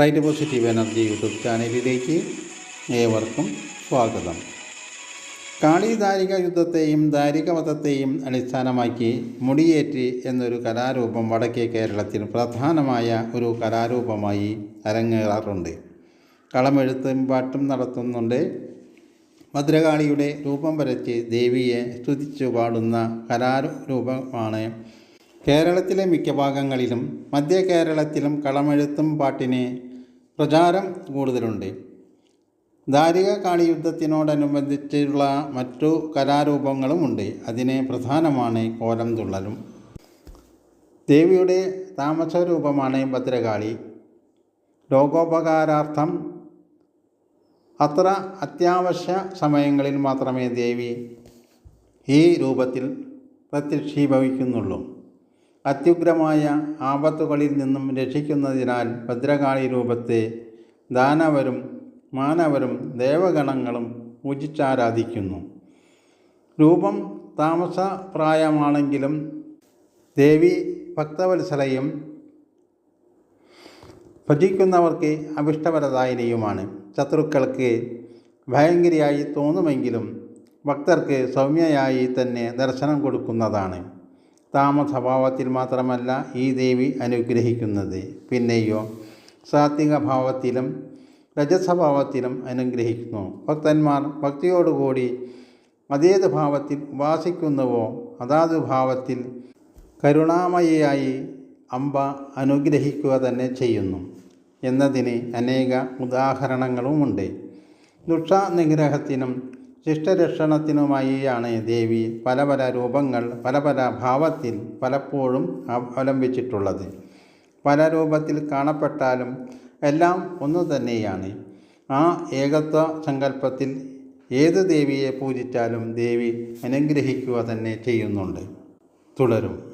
Right positive energy YouTube ചാനലിലേക്ക് ഏവർക്കും സ്വാഗതം. കാളി ദാരിക യുദ്ധത്തെയും ദാരികവധത്തെയും അടിസ്ഥാനമാക്കി മുടിയേറ്റ് എന്നൊരു കലാരൂപം വടക്കേ കേരളത്തിൽ പ്രധാനമായ ഒരു കലാരൂപമായി അരങ്ങേറാറുണ്ട്. കളമെഴുത്തും പാട്ടും നടത്തുന്നുണ്ട്. ഭദ്രകാളിയുടെ രൂപം വരച്ച് ദേവിയെ സ്തുതിച്ചു പാടുന്ന കലാരൂപമാണ് കേരളത്തിലെ മിക്ക ഭാഗങ്ങളിലും മധ്യ കേരളത്തിലും കളമെഴുത്തും പാട്ടിന് പ്രചാരം കൂടുതലുണ്ട്. ദാരിക കാളി യുദ്ധത്തിനോടനുബന്ധിച്ചുള്ള മറ്റു കലാരൂപങ്ങളുമുണ്ട് അതിന് പ്രധാനമാണ് കോലം തുള്ളലും. ദേവിയുടെ താമസരൂപമാണ് ഭദ്രകാളി. ലോകോപകാരാർത്ഥം അത്ര അത്യാവശ്യ സമയങ്ങളിൽ മാത്രമേ ദേവി ഈ രൂപത്തിൽ പ്രത്യക്ഷീഭവിക്കുന്നുള്ളൂ. അത്യുഗ്രമായ ആപത്തുകളിൽ നിന്നും രക്ഷിക്കുന്നതിനാൽ ഭദ്രകാളി രൂപത്തെ ദാനവരും മാനവരും ദേവഗണങ്ങളും പൂജിച്ചാരാധിക്കുന്നു. രൂപം താമസപ്രായമാണെങ്കിലും ദേവി ഭക്തവത്സലയും ഭജിക്കുന്നവർക്ക് അഭിഷ്ടവരദായിനിയുമാണ് ശത്രുക്കൾക്ക് ഭയങ്കരിയായി തോന്നുമെങ്കിലും ഭക്തർക്ക് സൗമ്യയായി തന്നെ ദർശനം കൊടുക്കുന്നതാണ്. താമസഭാവത്തിൽ മാത്രമല്ല ഈ ദേവി അനുഗ്രഹിക്കുന്നത്. പിന്നെയോ സാത്വിക ഭാവത്തിലും രജസ്വഭാവത്തിലും അനുഗ്രഹിക്കുന്നു. ഭക്തന്മാർ ഭക്തിയോടുകൂടി അതേത് ഭാവത്തിൽ ഉപാസിക്കുന്നുവോ അതാത് ഭാവത്തിൽ കരുണാമയിയായി അമ്പ അനുഗ്രഹിക്കുക തന്നെ ചെയ്യുന്നു. എന്നതിന് അനേക ഉദാഹരണങ്ങളുമുണ്ട്. ദുഷ നിഗ്രഹത്തിനും ശിഷ്ടരക്ഷണത്തിനുമായിയാണ് ദേവി പല പല രൂപങ്ങൾ പല പല ഭാവത്തിൽ പലപ്പോഴും അവലംബിച്ചിട്ടുള്ളത്. പല രൂപത്തിൽ കാണപ്പെട്ടാലും എല്ലാം ഒന്നു തന്നെയാണ്. ആ ഏകത്വ സങ്കല്പത്തിൽ ഏത് ദേവിയെ പൂജിച്ചാലും ദേവി അനുഗ്രഹിക്കുക തന്നെ ചെയ്യുന്നുണ്ട്. തുടരും.